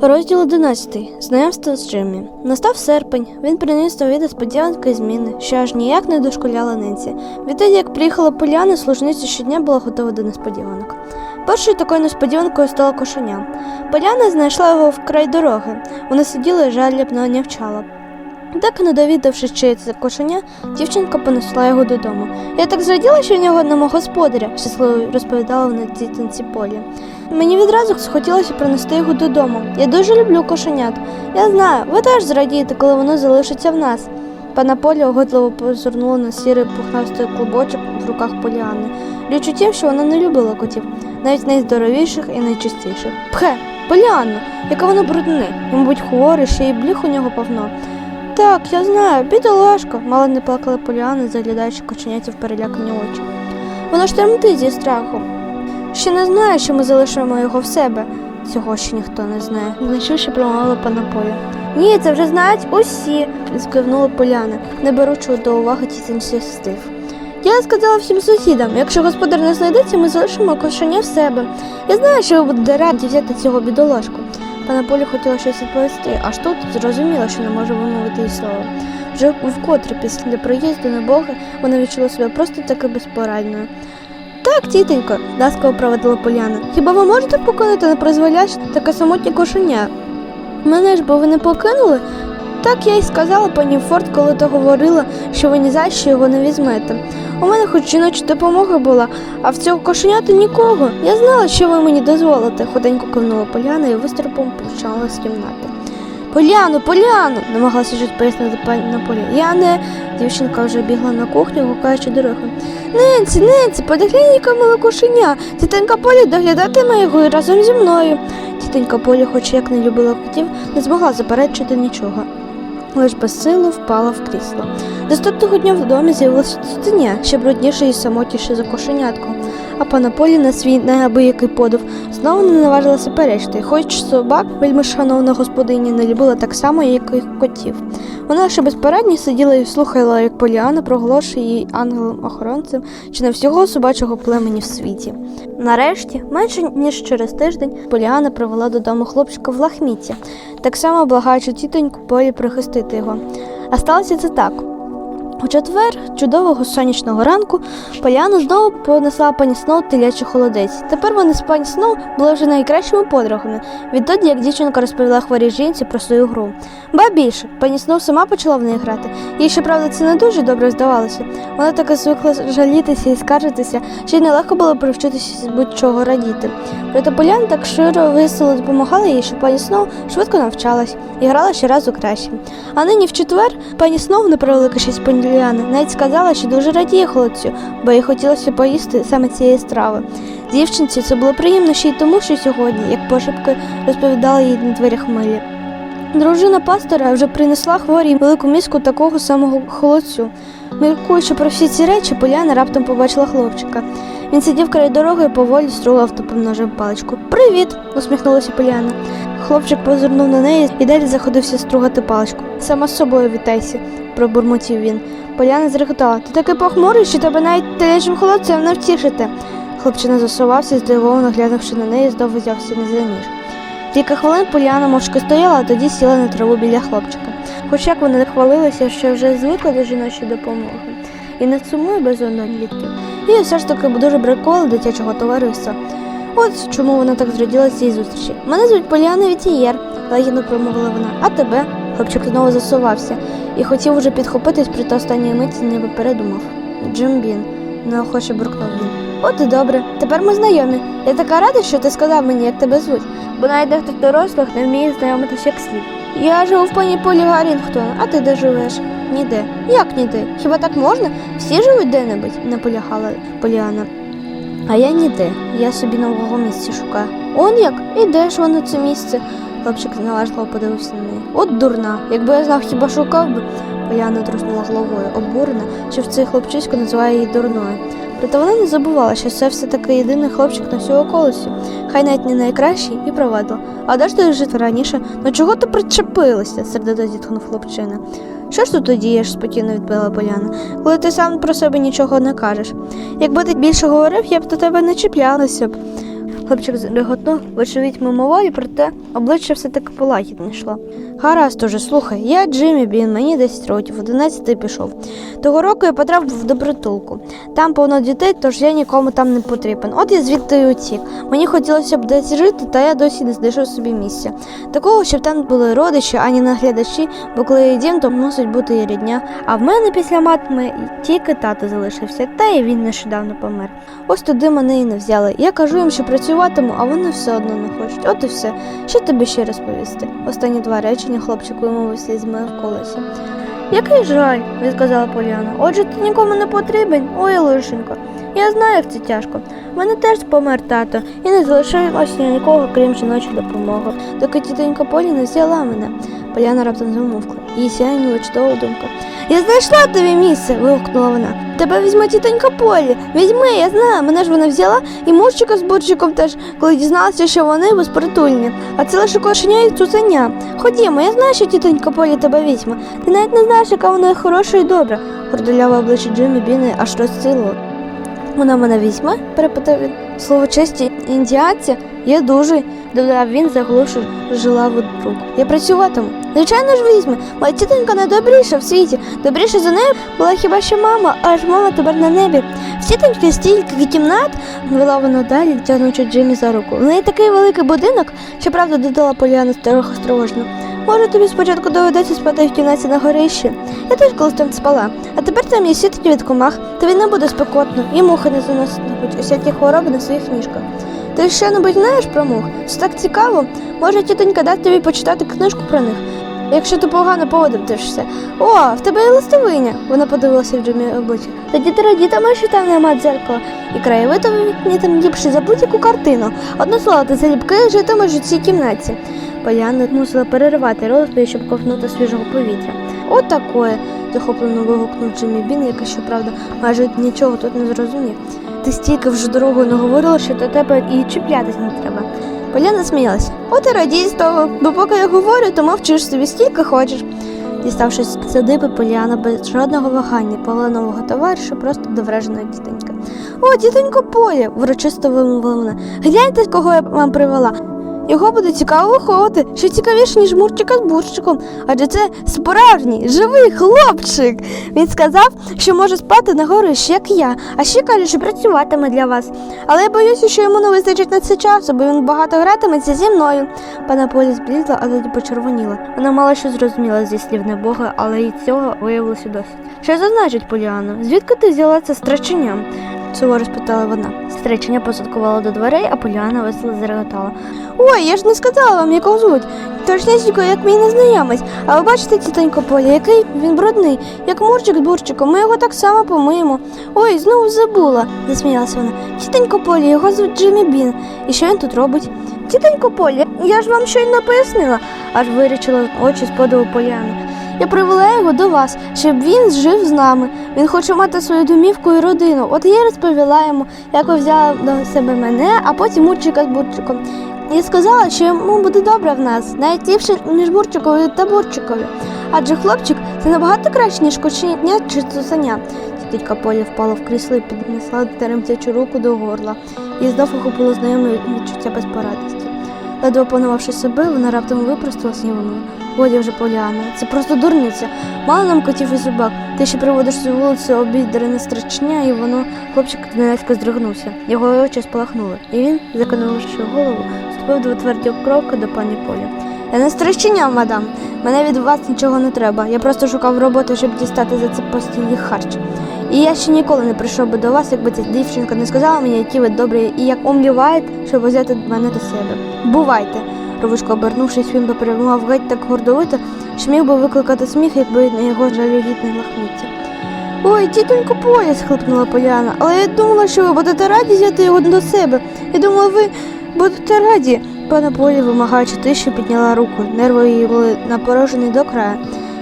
Розділ 11. Знайомство з Джиммі. Настав серпень. Він приніс нові несподіванки і зміни, що аж ніяк не дошкуляла Ненсі. Відтоді, як приїхала Поляна, служниця щодня була готова до несподіванок. Першою такою несподіванкою стала кошеня. Поляна знайшла його вкрай дороги. Вона сиділа і жалібно нявчала. Так, не довідавшись, чи це кошеня, дівчинка понесла його додому. Я так зраділа, що в нього нема господаря, щасливо розповідала вона дітинці Полі. Мені відразу схотілося принести його додому. Я дуже люблю кошенят. Я знаю, ви теж зрадієте, коли воно залишиться в нас. Пана Поля угодливо позирнула на сірий пухнастий клубочок в руках Поліани. Річ у тім, що вона не любила котів, навіть найздоровіших і найчистіших. Пхе, Поліанно, яка вона брудне, мабуть, хворий, ще й бліх у нього повно. Так, я знаю, бідолашка, мало не плакала Поліана, заглядаючи коченяті в перелякані очі. Воно ж тремтить зі страху. Ще не знає, що ми залишимо його в себе. Цього ще ніхто не знає. Значивши промовила пана Поля. Ні, це вже знають усі, скивнула Поляна, не беручи до уваги тітинці стив. Я сказала всім сусідам, якщо господар не знайдеться, ми залишимо кошеня в себе. Я знаю, що ви будете раді взяти цього бідолашку. Пана Полі хотіла щось відповісти, аж тут зрозуміла, що не може вимовити їй слова. Вже вкотре після приїзду на Бога вона відчула себе просто таки безпорадною. Так, тітенько, ласково проводила Поляна. Хіба ви можете покинути на призволяще таке самотнє кошеня? Мене ж бо ви не покинули? Так я й сказала пані Форд, коли то говорила, що ви ні за що його не візьмете. У мене хоч жіноча допомога була, а в цього кошеняти нікого. Я знала, що ви мені дозволите, худенько кивнула Поляна і виступом почала з кімнати. Поляну, Поляну, намагалася щось пояснити пані Поля. Я не. Дівчинка вже бігла на кухню, гукаючи дорогу. Ненці, Ненці, подиглянь, яка миле кошеня. Тітенька Поля доглядатиме його разом зі мною. Тітенька Поля, хоч як не любила котів, не змогла заперечити нічого. Лиш безсило впала в крісло. Наступного дня в домі з'явилося цуценя, ще брудніше і самотніше за кошенятко. А пана Полі на свій неабиякий подив знову не наважилася перечити, хоч собак вельми шановна господиня не любила так само, як і котів. Вона лише безпорадні сиділа і слухала, як Поліана проголошує її ангелом-охоронцем чи на всього собачого племені в світі. Нарешті, менше ніж через тиждень, Поліана привела додому хлопчика в лахмітті, так само благаючи тітоньку Полі прихистити його. А сталося це так. У четвер, чудового сонячного ранку, Поляна знову понесла пані Сноу телячий холодець. Тепер вони з пані Сноу були вже найкращими подругами, відтоді, як дівчинка розповіла хворій жінці про свою гру. Ба більше, пані Сноу сама почала в неї грати. Їй, щоправда, це не дуже добре здавалося. Вона таки звикла жалітися і скаржитися, що й нелегко було привчитися з будь-чого радіти. Проте Поляна так широ весело допомагала їй, що пані Сноу швидко навчалась і грала щоразу краще. А нині в четвер пані Сноу не превелика щось Поляни, навіть сказала, що дуже радіє холодцю, бо їй хотілося поїсти саме цієї страви. Дівчинці це було приємно ще й тому, що сьогодні, як пошепки розповідала їй на дверях милі. Дружина пастора вже принесла хворій велику миску такого самого холодцю. Міркуючи про всі ці речі, Поляна раптом побачила хлопчика. Він сидів край дороги і поволі стругав тупим ножем паличку. Привіт! усміхнулася Поляна. Хлопчик позирнув на неї і далі заходився стругати паличку. Сама з собою вітайся, пробурмотів він. Поляна зреготала. Ти такий похмурий, що тебе навіть телячим холодцем не втішити. Хлопчина засувався, здивовано глянувши на неї, знову взявся на за. Кілька хвилин Поляна мовчки стояла, а тоді сіла на траву біля хлопчика. Хоч як вони хвалилися, що вже звикли до жіночої допомоги і не сумує без однолітків. І все ж таки дуже бракувало дитячого товариства. От чому вона так зраділа з цієї зустрічі. Мене звуть Поліана Вітієр, лагідно промовила вона. А тебе? Хлопчик знову засувався і хотів уже підхопитись, проте останньої миті ніби передумав. Джим Бін, неохоче буркнув він. От і добре, тепер ми знайомі. Я така рада, що ти сказав мені, як тебе звуть, бо навіть дехто дорослих не вміє знайомитися як слід. Я живу в пані Полі Гаррінгтон, а ти де живеш? Ніде. Як ніде? Хіба так можна? Всі живуть де-небудь, наполягала Поліана. А я ніде. Я собі нового місця шукаю. Он як? І ж воно це місце? Хлопчик зневажливо подивився на неї. От дурна. Якби я знав, хіба шукав би. Поляна труснула головою, обурена, що в цей хлопчисько називає її дурною. Проте вона не забувала, що це все таки єдиний хлопчик на всю околицю. Хай навіть не найкращий і провадила. А де ж ти жити раніше? Ну чого ти причепилася? сердито зітхнув хлопчина. Що ж тут дієш? спокійно відповіла Поляна, коли ти сам про себе нічого не кажеш. Якби ти більше говорив, я б до тебе не чіплялася б. Хлопчик реготнув, вочевидь мимоволі, проте обличчя все таки полагідне йшло. Гаразд уже, слухай, я Джиммі Бін, мені 10 років, 11 пішов. Того року я потрапив до притулку. Там повно дітей, тож я нікому там не потрібен. От я звідти і утік. Мені хотілося б десь жити, та я досі не знайшов собі місця. Такого, щоб там були родичі, ані наглядачі, бо коли я дім, то мусить бути і рідня. А в мене після матми тільки тато залишився, та і він нещодавно помер. Ось туди мене і не взяли. Я кажу їм, що працюватиму, а вони все одно не хочуть. От і все. Що тобі ще розповісти? Останні два речення хлопчику йому слізьми в колесі. Який жаль, відказала Поліана. Отже, ти нікому не потрібен? Ой, лишенько. Я знаю, як це тяжко. Мене теж помер тато, і не залишилося нікого, крім жіночої допомоги, доки тітонька Полі не взяла мене. Поляна раптом замовкла. Їй сяйнула чудова думка. Я знайшла тобі місце. вигукнула вона. Тебе візьме тітонька Полі. Візьми, я знаю, мене ж вона взяла, і мурчика з бурчиком теж, коли дізналася, що вони безпритульні. А це лише кошеня і цуценя. Ходімо, я знаю, що тітонька Полі тебе візьме. Ти навіть не знаєш, яка вона хороша і добра. Гордоляве обличчя Джиммі Біни аж розцілило. Вона мене візьме? перепитав він. Слово честі індіанця є дуже, додав він, заглушу жилаву руку. Я працюватиму. Звичайно ж візьме. Моя тітонька найдобріша в світі. Добріша за нею була хіба що мама, аж мама тепер на небі. В тітоньки стільки кімнат, вела вона далі, тягнучи Джиммі за руку. В неї такий великий будинок, щоправда, додала Поліана трохи осторожно. Може, тобі спочатку доведеться спати в кімнаті на горищі. Я теж колись там спала, а тепер там є сітки від комах, тобі не буде спекотно, і мухи не заноситимуть усякі хвороби на своїх ніжках. Ти ще небудь знаєш про мух? Це так цікаво. Може, тітонька дасть тобі почитати книжку про них. Якщо ти погано поводитишся. О, в тебе є листовиня. Вона подивилася в Джимі обличчя. Тоді ти радітимеш, що там нема дзеркала. І краєвид у там ліпший за будь-яку картину. Одне слово, ти залюбки житимеш у цій кімнаті. Поляна мусила переривати розповідь, щоб ковнути свіжого повітря. От такое, захоплено вигукнув Джиммі Бін, який, щоправда, майже нічого тут не зрозумів. Ти стільки вже дорогою не говорила, що до тебе і чіплятись не треба. Поляна сміялася. От і радій з того, бо поки я говорю, то мовчиш собі стільки хочеш. Діставшись з садиби, Поліана без жодного вагання пала нового товариша просто до враженої. О, дітонько Поля, врочисто вимовила вона. Гляньте, кого я вам привела. Його буде цікаво виховувати, ще цікавіше, ніж Мурчика з бурчиком, адже це справжній живий хлопчик. Він сказав, що може спати на горищі, як я, а ще каже, що працюватиме для вас. Але я боюся, що йому не вистачить на це часу, бо він багато гратиметься зі мною. Пана Полі зблізла, а тоді почервоніла. Вона мало що зрозуміла зі слів небога, але й цього виявилося досить. Що це значить, Поліано? Звідки ти взяла це страченням? суворо спитала вона. Стречення посадкувала до дверей, а Поліана весело зареготала. Ой, я ж не сказала вам, як звуть. Точнісінько, як мій незнайомець. А ви бачите, тітонько Поля, який він брудний, як мурчик з бурчиком, ми його так само помиємо. Ой, знову забула, засміялася вона. Тітонько Полі, його звуть Джиммі Бін. І що він тут робить? Тітонько Полі, я ж вам щойно пояснила, аж вирічила очі з подиву Поліана. Я привела його до вас, щоб він жив з нами. Він хоче мати свою домівку і родину. От я розповіла йому, як ви взяли до себе мене, а потім Мурчика з Бурчиком. І сказала, що йому буде добре в нас, навіть ліпше, ніж Бурчикові та Бурчикові. Адже хлопчик це набагато краще, ніж кошеня чи цуценя. Тітка Поля впала в крісло і піднесла теремтячу руку до горла. І знов охопило знайоме відчуття безпорадності. Ледве опанувавши себе, вона раптом випросталася і вона. Годі вже Поляна, це просто дурниця. Мало нам котів і собак. Ти ще приводиш цю вулицю обідрене страчня, і воно хлопчик ненецько здригнувся. Його очі спалахнули, і він, закинувши голову, ступив до тверді кроки до пані Полі. Я не страчення, мадам. Мене від вас нічого не треба. Я просто шукав роботу, щоб дістати за це постійний харч. І я ще ніколи не прийшов би до вас, якби ця дівчинка не сказала мені, які ви добрі і як умліваєте, щоб взяти мене до себе. Бувайте. Ровишко обернувшись, він попрямував геть так гордовито, що міг би викликати сміх, якби не його жалюгідне лахміття. Ой, тітонько Поля, схлипнула Поляна, але я думала, що ви будете раді взяти його до себе. Я думала, ви будете раді. Пана Полі, вимагаючи тиші, підняла руку. Нерви її були напорожені до краю.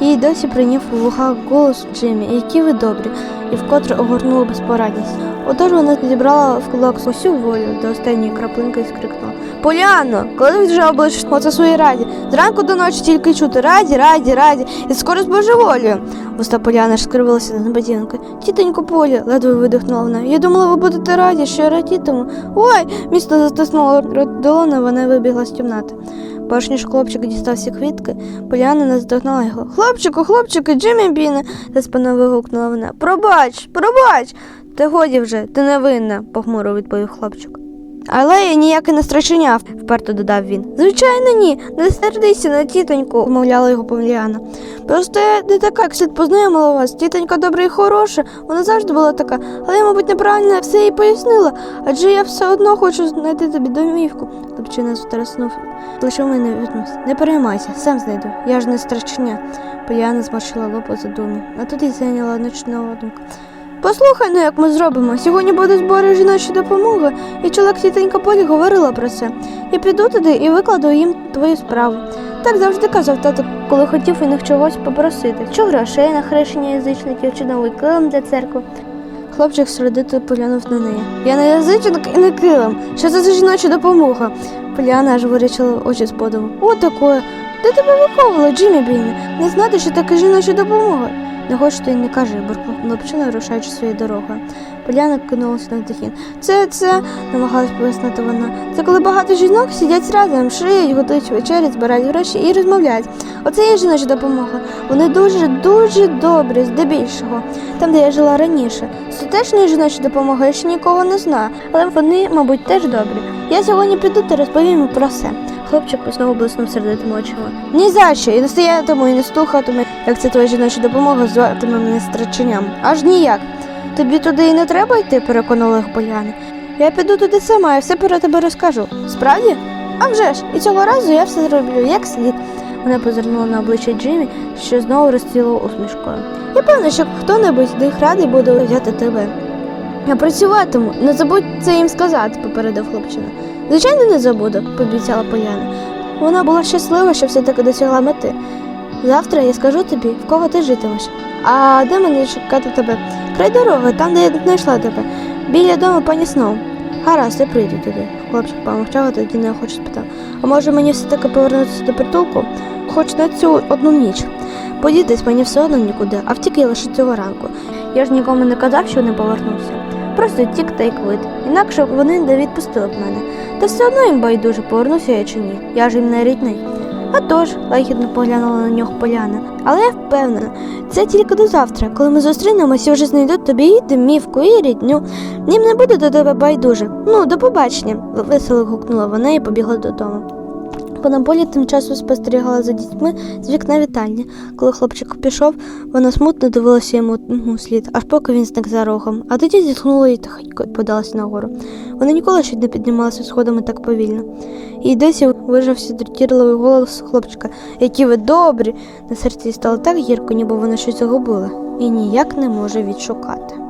Їй досі прийняв у вухах голос Джиммі, які ви добрі, і вкотре огорнула безпорадність. Отож вона зібрала в кулак усю волю до останньої краплинки і скрикнула. Поляно, коли ви вже облиш оце своїй раді? Зранку до ночі тільки чути раді, раді, раді, і скоро збожеволію. Вуста Поляна ж скривилася на небодінки. Тітонько Полі, ледве видихнула вона. Я думала, ви будете раді, що я радітиму. Ой, міцно застиснула рот долони, вона вибігла з кімнати. Перш ніж хлопчик дістав всі квітки, Поляна наздогнала його. Хлопчику, хлопчику, Джиммі Біне, заспано вигукнула вона. Пробач, пробач. Та годі вже, ти не винна, похмуро відповів хлопчик. Але я ніяке не страченяв, вперто додав він. Звичайно, ні, не сердися на тітоньку, вмовляла його Поляна. Просто я не така, як слід познайомила вас. Тітонька добра і хороша, вона завжди була така, але я, мабуть, неправильно все їй пояснила, адже я все одно хочу знайти тобі домівку. Хлопчина стреснув. Лише мене відмовився. Не переймайся, сам знайду. Я ж не страчня. Поляна зморщила лоб у задумі. А тут і зайняла ночного думка. Послухай, ну як ми зробимо. Сьогодні будуть збори жіночої допомоги, і чоловік тітенька Полі говорила про це. Я піду туди і викладу їм твою справу. Так завжди казав тато, коли хотів у них чогось попросити. Чи грошей на хрещення язичників, чи новий килим для церкви. Хлопчик сердито поглянув на неї. Я не язичник і не килим. Що це за жіноча допомога? Поляна аж вирічила очі з подиву. О, такое. Де тебе виховувала, Джиммі Бійне? Не знати, що таке жіноча допомога. Не хочеш, то й не кажи, буркнув хлопчина, рушаючи своєю дорогою. Поляна кинулася на вдохін. Це, це, намагалась пояснити вона. Це коли багато жінок сидять разом, шиють, готують вечері, збирають гроші і розмовляють. Оце є жіноча допомога. Вони дуже, дуже добрі, здебільшого. Там, де я жила раніше. З тутешньої жіночої допомоги я ще нікого не знаю, але вони, мабуть, теж добрі. Я сьогодні піду та розповім про все. Хлопчик знову блиснув сердитими очима. Ні за що, і не стоятиму, і не слухатиму, як це твоя жіноча допомога зватиме мене страченням. Аж ніяк. Тобі туди і не треба йти, переконала їх Поляна. Я піду туди сама і все про тебе розкажу. Справді? А вже ж, і цього разу я все зроблю, як слід. Вона позирнула на обличчя Джиммі, що знову розціло усмішкою. Я певна, що хто-небудь з них радий буде взяти тебе. Я працюватиму, не забудь це їм сказати, попередив хлопчина. Звичайно, не забуду, пообіцяла Поляна. Вона була щаслива, що все-таки досягла мети. Завтра я скажу тобі, в кого ти житимеш. А де мені чекати тебе? Край дороги, там, де я знайшла тебе. Біля дому пані Сноу. Гаразд, я прийду туди. Хлопчик помовчав, а тоді неохоче спитав. А може мені все-таки повернутися до притулку? Хоч на цю одну ніч. Подітись мені все одно нікуди, а втік я лише цього ранку. Я ж нікому не казав, що не повернувся. Просто тік та й квит. Інакше вони не відпустили б мене. Та все одно їм байдуже, повернуся я чи ні. Я ж їм не рідний. А тож, лагідно поглянула на нього поляна. Але я впевнена, це тільки до завтра, коли ми зустрінемося, вже знайдуть тобі і домівку, і рідню. Їм не буде до тебе байдуже. Ну, до побачення, весело гукнула вона і побігла додому. Понаполі тим часом спостерігала за дітьми з вікна вітальні. Коли хлопчик пішов, вона смутно дивилася йому слід, аж поки він зник за рогом, а тоді зітхнула і тихенько подалася нагору. Вона ніколи ще не піднімалася сходами так повільно. І досі вижався дратірливий голос хлопчика, які ви добрі. На серці стало так гірко, ніби вона щось загубила, і ніяк не може відшукати.